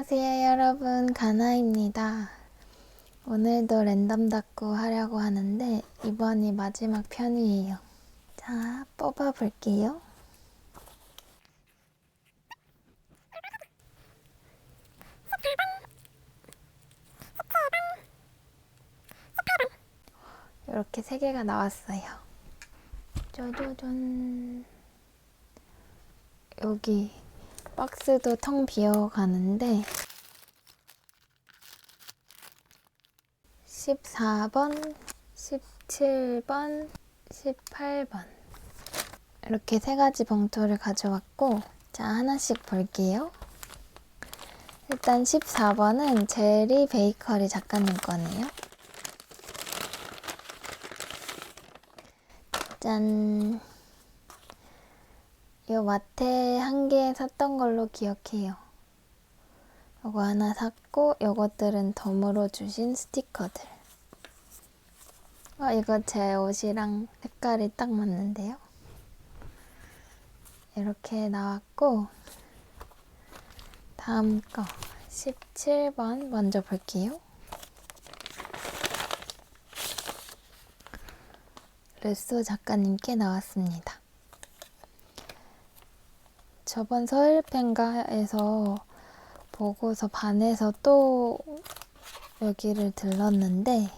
안녕하세요 여러분. 가나입니다. 오늘도 랜덤 닫고 하려고 하는데 이번이 마지막 편이에요. 자 뽑아 볼게요. 이렇게 세 개가 나왔어요. 짜자잔 여기 박스도 텅 비어 가는데 14번, 17번, 18번 이렇게 세 가지 봉투를 가져왔고 자 하나씩 볼게요. 일단 14번은 제리 베이커리 작가님 거네요. 짠. 이 마테 한 개 샀던 걸로 기억해요. 요거 하나 샀고 요것들은 덤으로 주신 스티커들. 어, 이거 제 옷이랑 색깔이 딱 맞는데요. 이렇게 나왔고 다음 거 17번 먼저 볼게요. 르소 작가님께 나왔습니다. 저번 서일펜가에서 보고서 반해서 또 여기를 들렀는데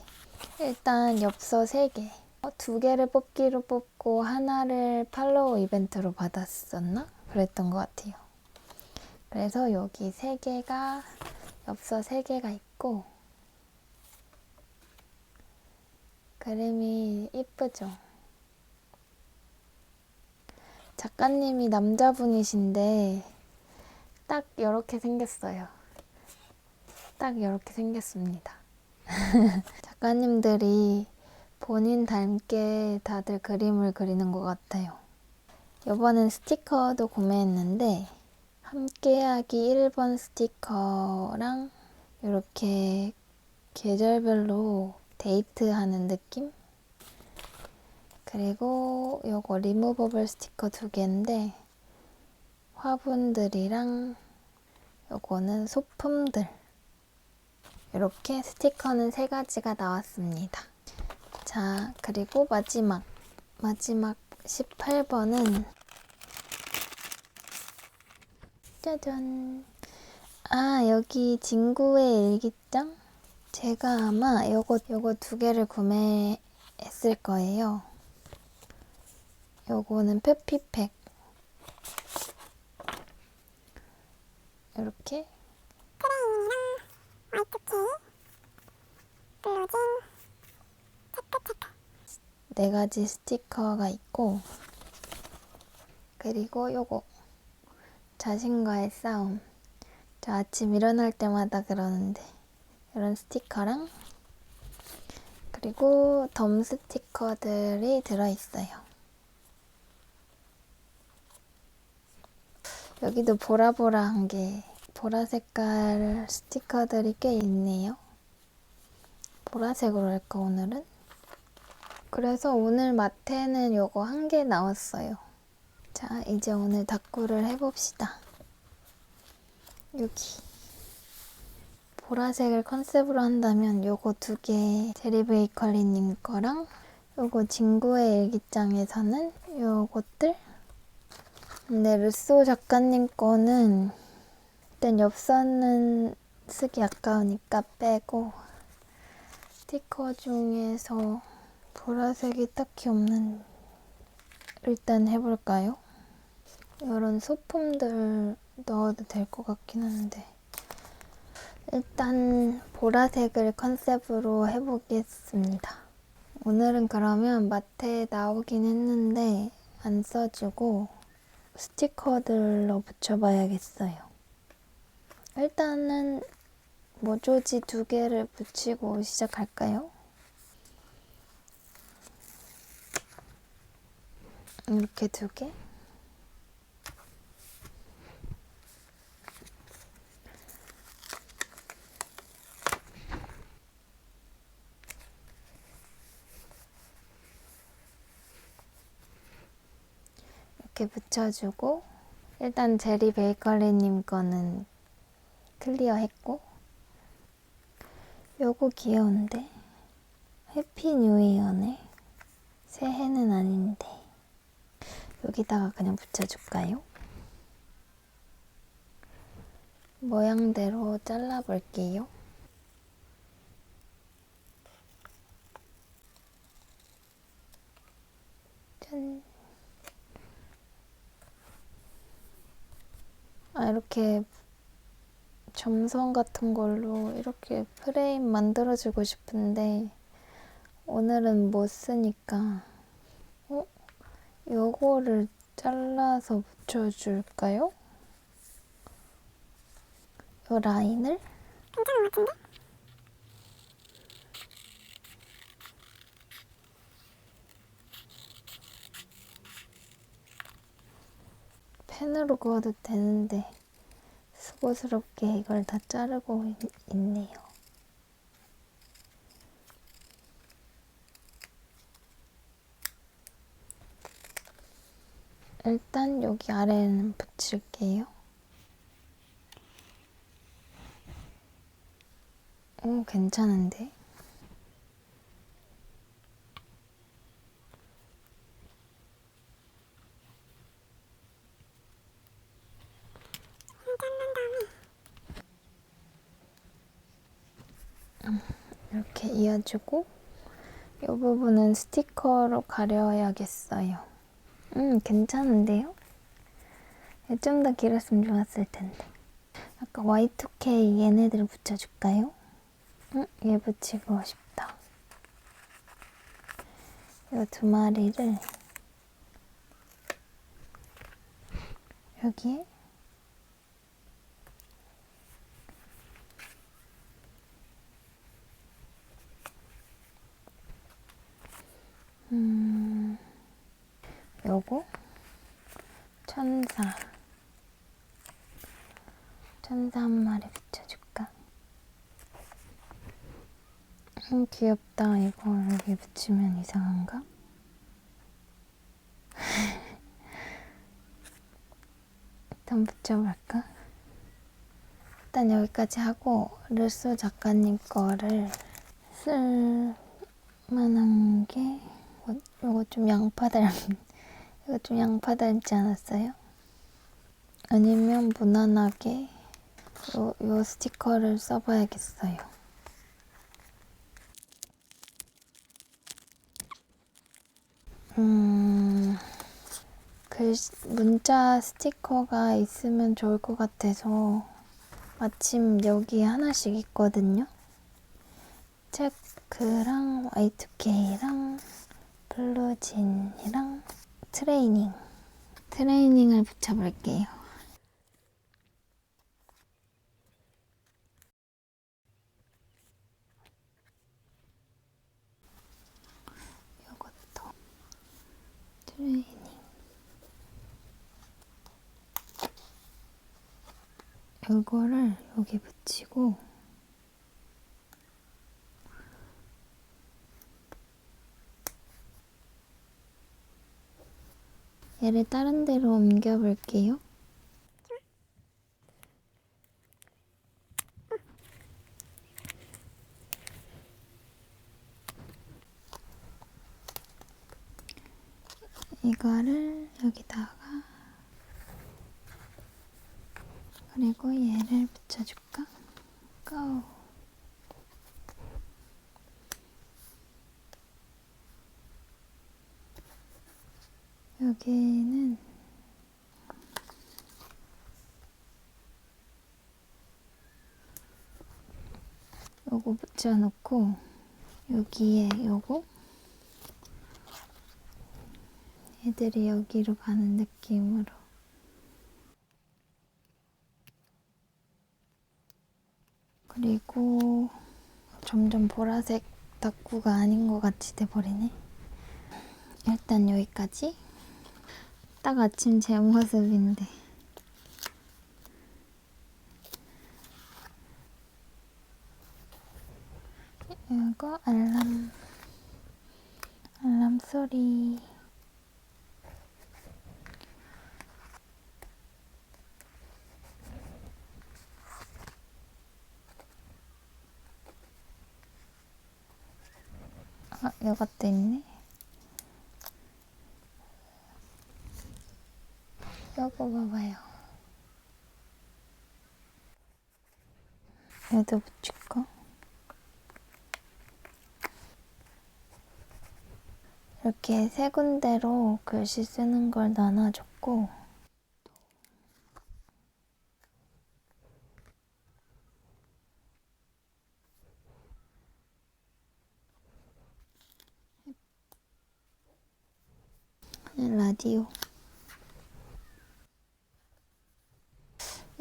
일단 엽서 3개 어, 두 개를 뽑기로 뽑고 하나를 팔로우 이벤트로 받았었나? 그랬던 것 같아요. 그래서 여기 3개가 엽서 3개가 있고 그림이 이쁘죠? 작가님이 남자분이신데 딱 이렇게 생겼어요. 딱 이렇게 생겼습니다. 작가님들이 본인 닮게 다들 그림을 그리는 것 같아요. 이번엔 스티커도 구매했는데 함께하기 1번 스티커랑 이렇게 계절별로 데이트하는 느낌? 그리고 요거 리무버블 스티커 두 개인데 화분들이랑 요거는 소품들 이렇게 스티커는 세 가지가 나왔습니다. 자, 그리고 마지막 마지막 18번은 짜잔 아, 여기 진구의 일기장? 제가 아마 요거 요거 두 개를 구매했을 거예요. 요거는 페피팩 이렇게 크레인이랑 화이트키, 블루진, 체크체크. 네 가지 스티커가 있고 그리고 요거 자신과의 싸움 저 아침 일어날 때마다 그러는데 이런 스티커랑 그리고 덤 스티커들이 들어있어요. 여기도 보라보라한 게 보라 색깔 스티커들이 꽤 있네요. 보라색으로 할까 오늘은? 그래서 오늘 마테는 요거 한 개 나왔어요. 자, 이제 오늘 닦구를 해봅시다. 여기. 보라색을 컨셉으로 한다면 요거 두 개, 제리베이커리님 거랑 요거 진구의 일기장에서는 요것들 근데 르소 작가님 거는 일단 엽서는 쓰기 아까우니까 빼고 스티커 중에서 보라색이 딱히 없는 일단 해볼까요? 이런 소품들 넣어도 될 것 같긴 한데 일단 보라색을 컨셉으로 해보겠습니다. 오늘은 그러면 마트에 나오긴 했는데 안 써주고 스티커들로 붙여봐야겠어요. 일단은 모조지 두 개를 붙이고 시작할까요? 이렇게 두 개? 이렇게 붙여주고 일단 제리 베이커리님 거는 클리어 했고 요거 귀여운데 해피 뉴 이어네 새해는 아닌데 여기다가 그냥 붙여줄까요? 모양대로 잘라볼게요. 짠. 이렇게 점선 같은 걸로 이렇게 프레임 만들어주고 싶은데 오늘은 못 쓰니까 어? 요거를 잘라서 붙여줄까요? 요 라인을? 괜찮은 것 같은데? 펜으로 그어도 되는데 수고스럽게 이걸 다 자르고 있, 있네요. 일단 여기 아래는 붙일게요. 오, 괜찮은데? 이어주고 이 부분은 스티커로 가려야겠어요. 음, 괜찮은데요? 좀 더 길었으면 좋았을 텐데. 아까 Y2K 얘네들 붙여줄까요? 응, 얘 붙이고 싶다. 이 두 마리를 여기에 요거 천사 천사 한 마리 붙여줄까? 음, 귀엽다. 이거 여기 붙이면 이상한가? 일단 붙여볼까? 일단 여기까지 하고 르소 작가님 거를 쓸 만한 게 어, 이거 좀 양파 닮 이거 좀 양파 닮지 않았어요? 아니면 무난하게 요, 요 스티커를 써봐야겠어요. 음, 글, 문자 스티커가 있으면 좋을 것 같아서 마침 여기 하나씩 있거든요. 체크랑 Y2K랑 블루진이랑 트레이닝. 트레이닝을 붙여볼게요. 요것도 트레이닝. 요거를 여기 붙이고 얘를 다른 데로 옮겨 볼게요. 이거를 여기다가 그리고 얘를 붙여줄까? 고! 여기는 요거 붙여놓고 여기에 요거 애들이 여기로 가는 느낌으로. 그리고 점점 보라색 닭구가 아닌 것 같이 돼버리네. 일단 여기까지 딱 아침 제 모습인데. 이거 알람 알람 소리 아 이것도 있네 얘도 붙일까? 이렇게 세 군데로 글씨 쓰는 걸 나눠줬고, 라디오.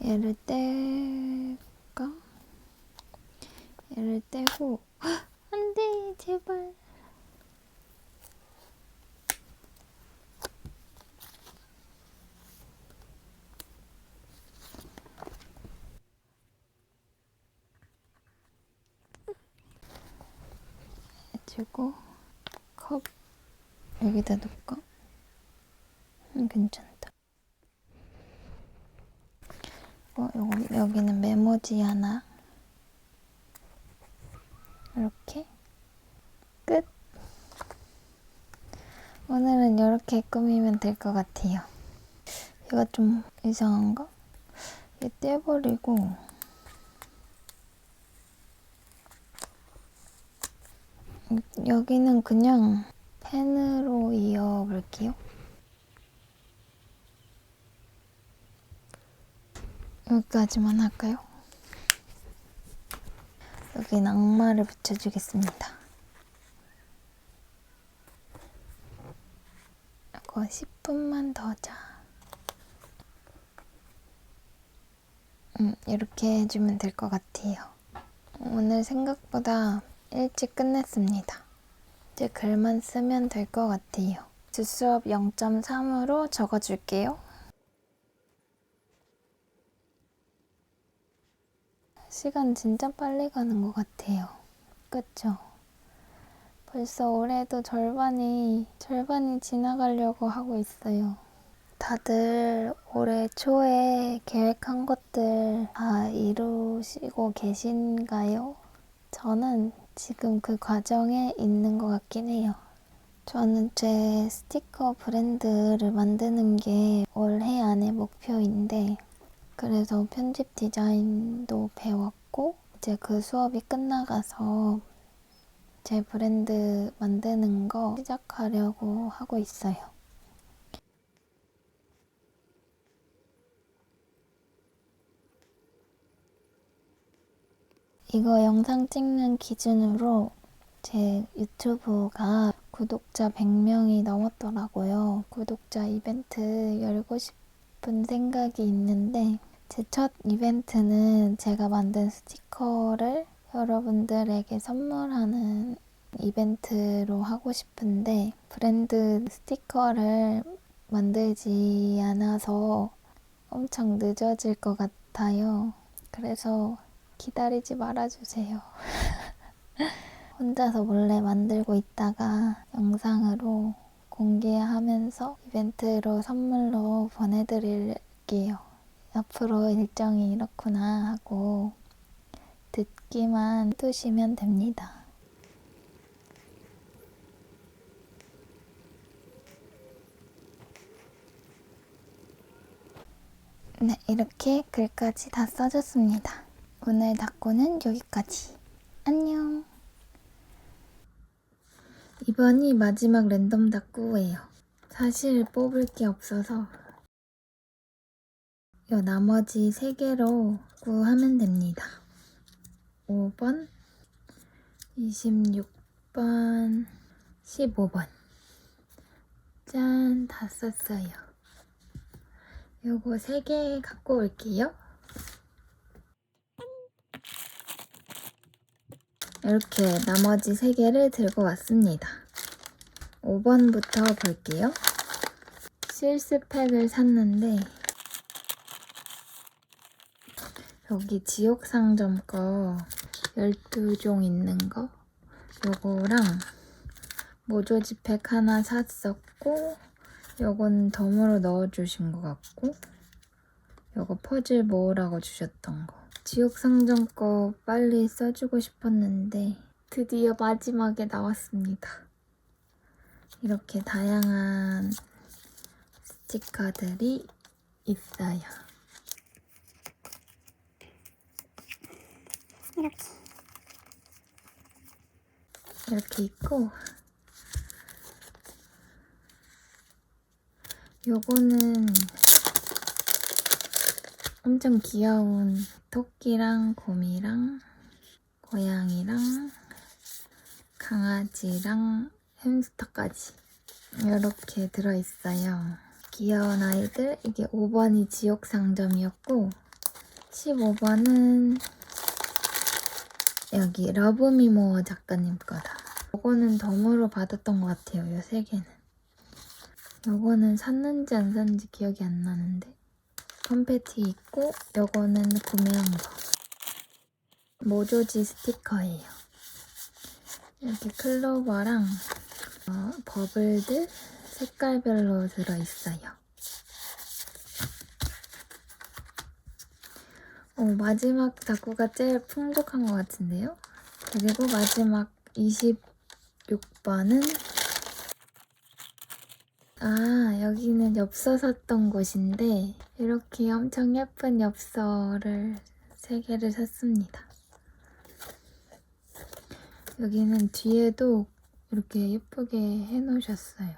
얘를 뗄까? 얘를 떼고 헉! 안 돼, 제발. 해주고 컵 여기다 놓을까? 음, 괜찮다. 어, 요거, 여기는 메모지 하나. 이렇게. 끝. 오늘은 이렇게 꾸미면 될 것 같아요. 이거 좀 이상한가? 얘 떼버리고. 여기는 그냥 펜으로 이어볼게요. 여기까지만 할까요? 여긴 악마를 붙여주겠습니다. 이거 10분만 더 자. 음, 이렇게 해주면 될 것 같아요. 오늘 생각보다 일찍 끝냈습니다. 이제 글만 쓰면 될 것 같아요. 주수업 0.3으로 적어줄게요. 시간 진짜 빨리 가는 것 같아요. 그쵸? 벌써 올해도 절반이, 절반이 지나가려고 하고 있어요. 다들 올해 초에 계획한 것들 다 이루시고 계신가요? 저는 지금 그 과정에 있는 것 같긴 해요. 저는 제 스티커 브랜드를 만드는 게 올해 안의 목표인데, 그래서 편집 디자인도 배웠고, 이제 그 수업이 끝나가서 제 브랜드 만드는 거 시작하려고 하고 있어요. 이거 영상 찍는 기준으로 제 유튜브가 구독자 100명이 넘었더라고요. 구독자 이벤트 열고 싶은 생각이 있는데, 제 첫 이벤트는 제가 만든 스티커를 여러분들에게 선물하는 이벤트로 하고 싶은데, 브랜드 스티커를 만들지 않아서 엄청 늦어질 것 같아요. 그래서 기다리지 말아주세요. 혼자서 몰래 만들고 있다가 영상으로 공개하면서 이벤트로 선물로 보내드릴게요. 앞으로 일정이 이렇구나 하고 듣기만 두시면 됩니다. 네, 이렇게 글까지 다 써줬습니다. 오늘 닭고는 여기까지. 안녕. 이번이 마지막 랜덤 닭구예요. 사실 뽑을 게 없어서 요 나머지 3개로 구하면 됩니다. 5번, 26번, 15번. 짠, 다 썼어요. 요거 3개 갖고 올게요. 이렇게 나머지 3개를 들고 왔습니다. 5번부터 볼게요. 실스팩을 샀는데 여기 지옥상점 거 12종 있는 거 요거랑 모조지팩 하나 샀었고 요건 덤으로 넣어주신 것 같고 요거 퍼즐 모으라고 주셨던 거 지옥상점 거 빨리 써주고 싶었는데 드디어 마지막에 나왔습니다. 이렇게 다양한 스티커들이 있어요. 이렇게 이렇게 있고 요거는 엄청 귀여운 토끼랑 곰이랑 고양이랑 강아지랑 햄스터까지 이렇게 들어있어요. 귀여운 아이들 이게 5번이 지옥 상점이었고 15번은 여기 러브미모 작가님 거다. 요거는 덤으로 받았던 것 같아요. 요 세 개는. 요거는 샀는지 안 샀는지 기억이 안 나는데. 컴패티 있고 요거는 구매한 거. 모조지 스티커예요. 이렇게 클로버랑 어, 버블들 색깔별로 들어있어요. 어, 마지막 다구가 제일 풍족한 것 같은데요? 그리고 마지막 26번은 아 여기는 엽서 샀던 곳인데 이렇게 엄청 예쁜 엽서를 3개를 샀습니다. 여기는 뒤에도 이렇게 예쁘게 해놓으셨어요.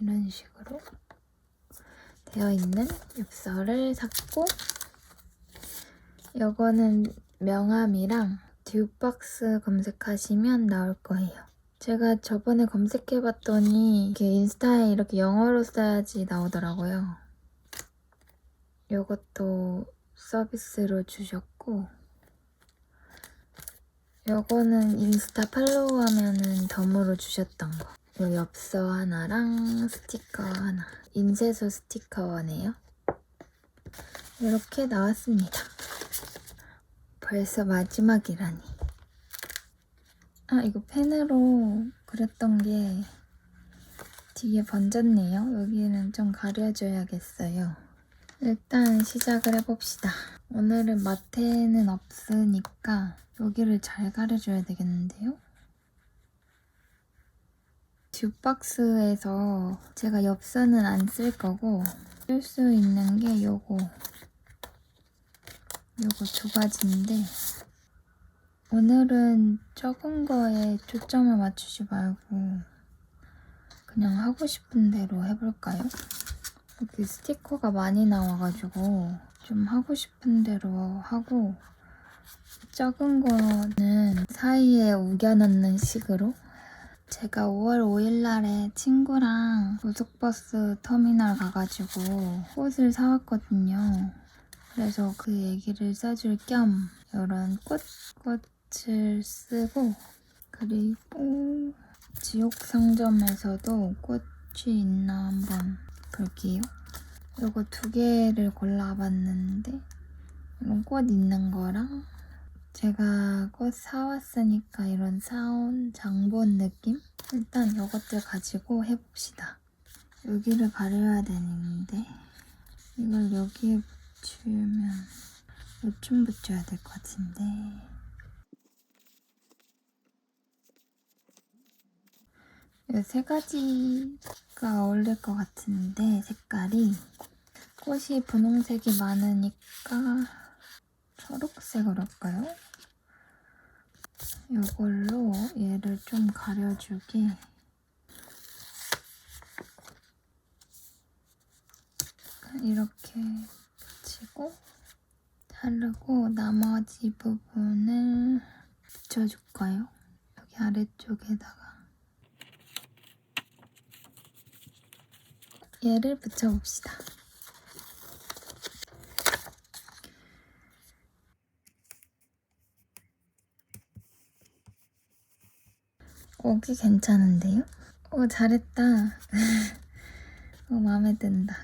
이런 식으로 되어 있는 엽서를 샀고 요거는 명함이랑 듀박스 검색하시면 나올 거예요. 제가 저번에 검색해봤더니 이게 인스타에 이렇게 영어로 써야지 나오더라고요. 요것도 서비스로 주셨고 요거는 인스타 팔로우하면은 덤으로 주셨던 거. 요 엽서 하나랑 스티커 하나. 인쇄소 스티커네요. 이렇게 나왔습니다. 벌써 마지막이라니. 아, 이거 펜으로 그렸던 게 뒤에 번졌네요. 여기는 좀 가려줘야겠어요. 일단 시작을 해봅시다. 오늘은 마테는 없으니까 여기를 잘 가려줘야 되겠는데요? 듀박스에서 제가 엽서는 안 쓸 거고 쓸 수 있는 게 요거 요거 두 가지인데 오늘은 적은 거에 초점을 맞추지 말고 그냥 하고 싶은 대로 해볼까요? 이렇게 스티커가 많이 나와가지고 좀 하고 싶은 대로 하고 적은 거는 사이에 우겨넣는 식으로 제가 5월 5일 날에 친구랑 고속버스 터미널 가가지고 꽃을 사왔거든요. 그래서 그 얘기를 써줄 겸 이런 꽃, 꽃을 쓰고 그리고 지옥 상점에서도 꽃이 있나 한번 볼게요. 이거 두 개를 골라봤는데 이런 꽃 있는 거랑 제가 꽃 사왔으니까 이런 사온 장본 느낌? 일단 이것들 가지고 해봅시다. 여기를 가려야 되는데 이걸 여기에 붙이면 요쯤 붙여야 될 것 같은데 이 세 가지가 어울릴 것 같은데 색깔이 꽃이 분홍색이 많으니까 초록색으로 할까요? 이걸로 얘를 좀 가려주게 이렇게 붙이고 자르고 나머지 부분을 붙여줄까요? 여기 아래쪽에다가 얘를 붙여봅시다. 오기 괜찮은데요? 오 잘했다. 오 마음에 든다.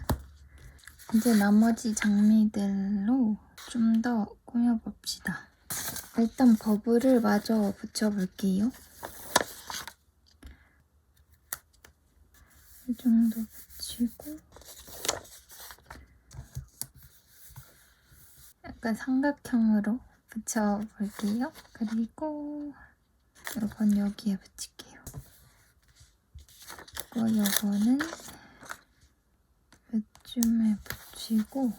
이제 나머지 장미들로 좀 더 꾸며봅시다. 일단 버블을 마저 붙여볼게요. 이 정도 붙이고 약간 삼각형으로 붙여볼게요. 그리고 이건 여기에 붙일게요. 그리고 요거는 요쯤에 붙이고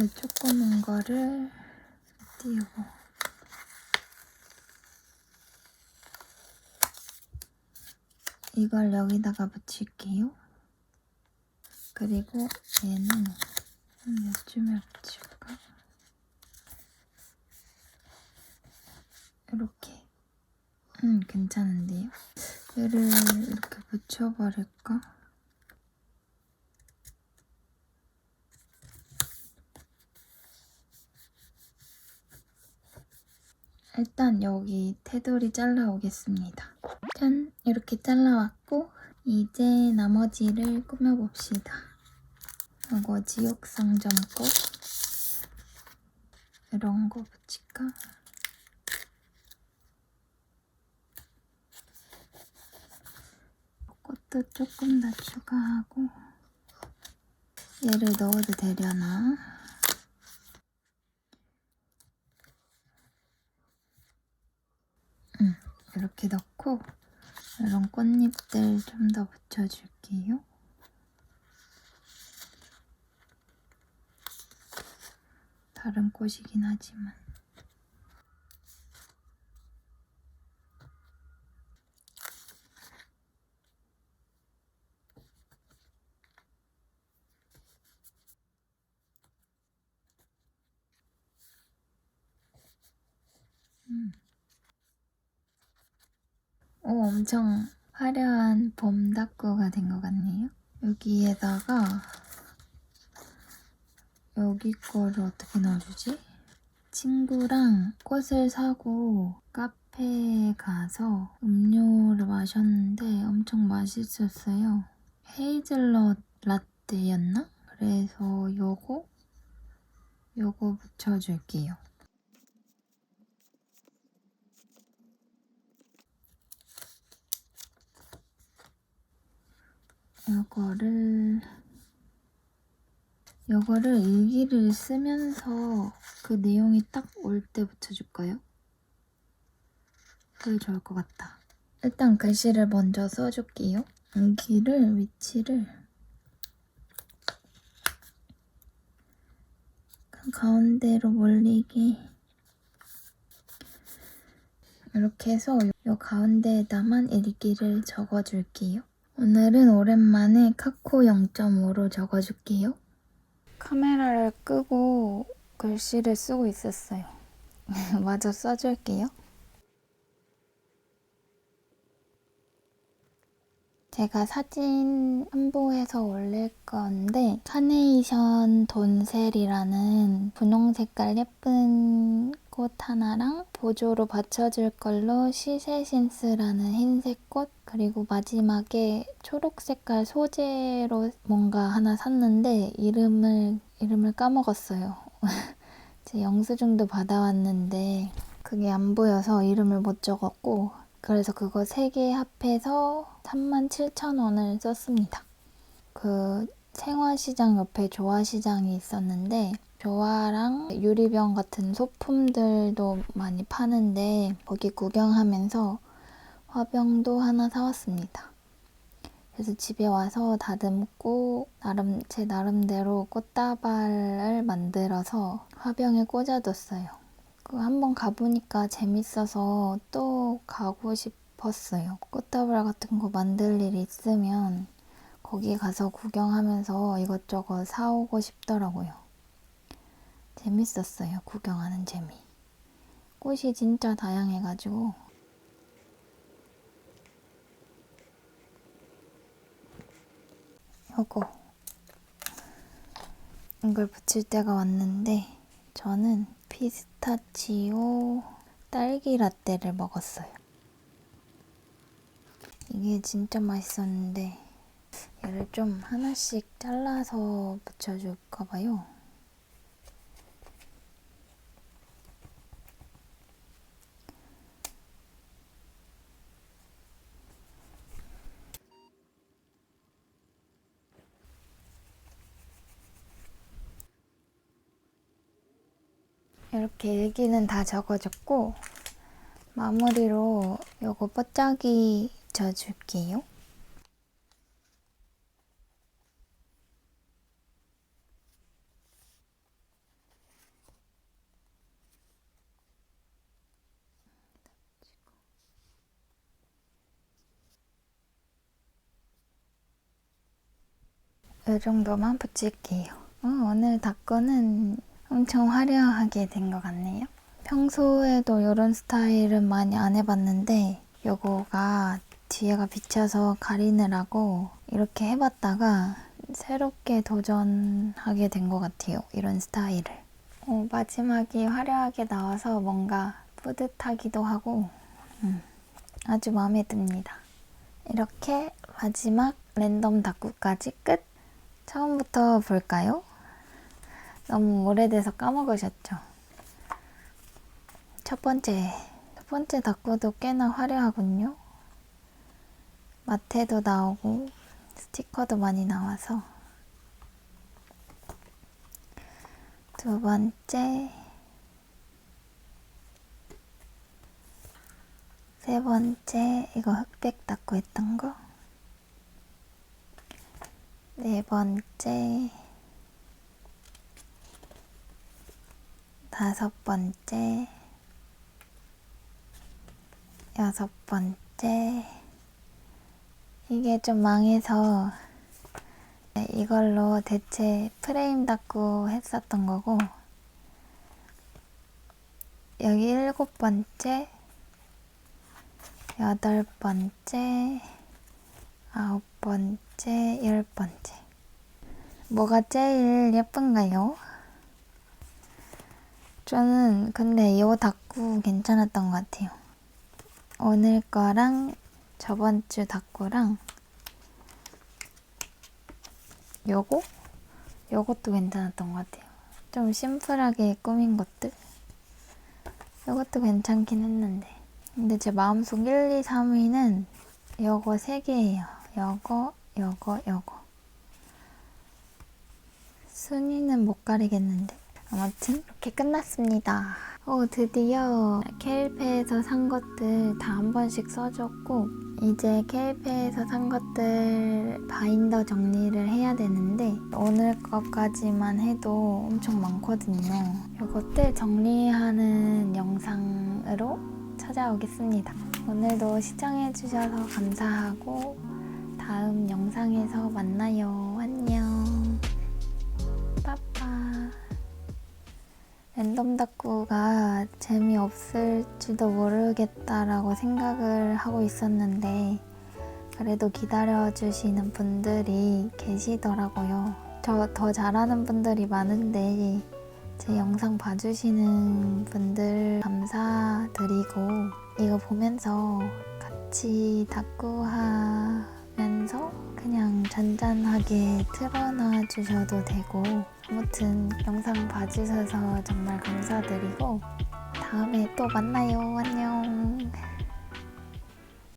이 조그만 거를 띄우고 이걸 여기다가 붙일게요. 그리고 얘는 한 요쯤에 붙일까? 이렇게. 음, 괜찮은데요? 얘를 이렇게 붙여버릴까? 일단 여기 테두리 잘라오겠습니다. 짠! 이렇게 잘라왔고 이제 나머지를 꾸며봅시다. 이거 지옥상점 거 이런 거 붙일까? 꽃도 조금 더 추가하고 얘를 넣어도 되려나? 응, 이렇게 넣고 이런 꽃잎들 좀 더 붙여줄게요. 다른 꽃이긴 하지만 오, 엄청 화려한 봄 다꾸가 된 것 같네요. 여기에다가 여기 거를 어떻게 넣어주지? 친구랑 꽃을 사고 카페에 가서 음료를 마셨는데 엄청 맛있었어요. 헤이즐넛 라떼였나? 그래서 요거 요거 붙여줄게요. 요거를 요거를 일기를 쓰면서 그 내용이 딱 올 때 붙여줄까요? 그게 좋을 것 같다. 일단 글씨를 먼저 써줄게요. 여기를 위치를 그 가운데로 몰리게 이렇게 해서 요 가운데에다만 일기를 적어줄게요. 오늘은 오랜만에 카코 0.5로 적어줄게요. 카메라를 끄고 글씨를 쓰고 있었어요. 마저 써줄게요. 제가 사진 첨부해서 올릴 건데 카네이션 돈셀이라는 분홍 색깔 예쁜 꽃 하나랑 보조로 받쳐줄 걸로 시세신스라는 흰색 꽃 그리고 마지막에 초록 색깔 소재로 뭔가 하나 샀는데 이름을 이름을 까먹었어요. 제 영수증도 받아왔는데 그게 안 보여서 이름을 못 적었고 그래서 그거 세개 합해서 37,000원을 썼습니다. 그 생화시장 옆에 조화시장이 있었는데 조화랑 유리병 같은 소품들도 많이 파는데 거기 구경하면서 화병도 하나 사왔습니다. 그래서 집에 와서 다듬고 나름 제 나름대로 꽃다발을 만들어서 화병에 꽂아뒀어요. 그 한번 가보니까 재밌어서 또 가고 싶었어요. 꽃다발 같은 거 만들 일 있으면 거기 가서 구경하면서 이것저것 사오고 싶더라고요. 재밌었어요. 구경하는 재미. 꽃이 진짜 다양해가지고 요거 이걸 붙일 때가 왔는데 저는 피스타치오 딸기 라떼를 먹었어요. 이게 진짜 맛있었는데 얘를 좀 하나씩 잘라서 붙여줄까 봐요. 이렇게 일기는 다 적어줬고 마무리로 요거 뽀짝이 져줄게요. 이 정도만 붙일게요. 어, 오늘 닦고는 엄청 화려하게 된 것 같네요. 평소에도 이런 스타일은 많이 안 해봤는데 요거가 뒤에가 비쳐서 가리느라고 이렇게 해봤다가 새롭게 도전하게 된 것 같아요. 이런 스타일을. 어, 마지막이 화려하게 나와서 뭔가 뿌듯하기도 하고 음, 아주 마음에 듭니다. 이렇게 마지막 랜덤 닦구까지 끝! 처음부터 볼까요? 너무 오래돼서 까먹으셨죠? 첫 번째, 첫 번째 닦고도 꽤나 화려하군요. 마테도 나오고 스티커도 많이 나와서 두 번째, 세 번째 이거 흑백 닦고 했던 거. 네 번째, 다섯 번째, 여섯 번째. 이게 좀 망해서 네, 이걸로 대체 프레임 닦고 했었던 거고, 여기 일곱 번째, 여덟 번째, 아홉 번째, 열 번째. 뭐가 제일 예쁜가요? 저는 근데 이 닭구 괜찮았던 것 같아요. 오늘 거랑 저번 주 닭구랑 요거? 요것도 괜찮았던 것 같아요. 좀 심플하게 꾸민 것들? 요것도 괜찮긴 했는데. 근데 제 마음속 1, 2, 3위는 요거 3개예요. 요거, 요거, 요거. 순위는 못 가리겠는데. 아무튼 이렇게 끝났습니다. 오, 드디어 케일페에서 산 것들 다 한 번씩 써줬고 이제 케일페에서 산 것들 바인더 정리를 해야 되는데 오늘 것까지만 해도 엄청 많거든요. 이것들 정리하는 영상으로 찾아오겠습니다. 오늘도 시청해주셔서 감사하고 다음 영상에서 만나요. 랜덤 덕구가 재미없을지도 모르겠다라고 생각을 하고 있었는데 그래도 기다려주시는 분들이 계시더라고요. 저 더 잘하는 분들이 많은데 제 영상 봐주시는 분들 감사드리고 이거 보면서 같이 닭구하 면서 그냥 잔잔하게 틀어놔 주셔도 되고 아무튼 영상 봐주셔서 정말 감사드리고 다음에 또 만나요. 안녕.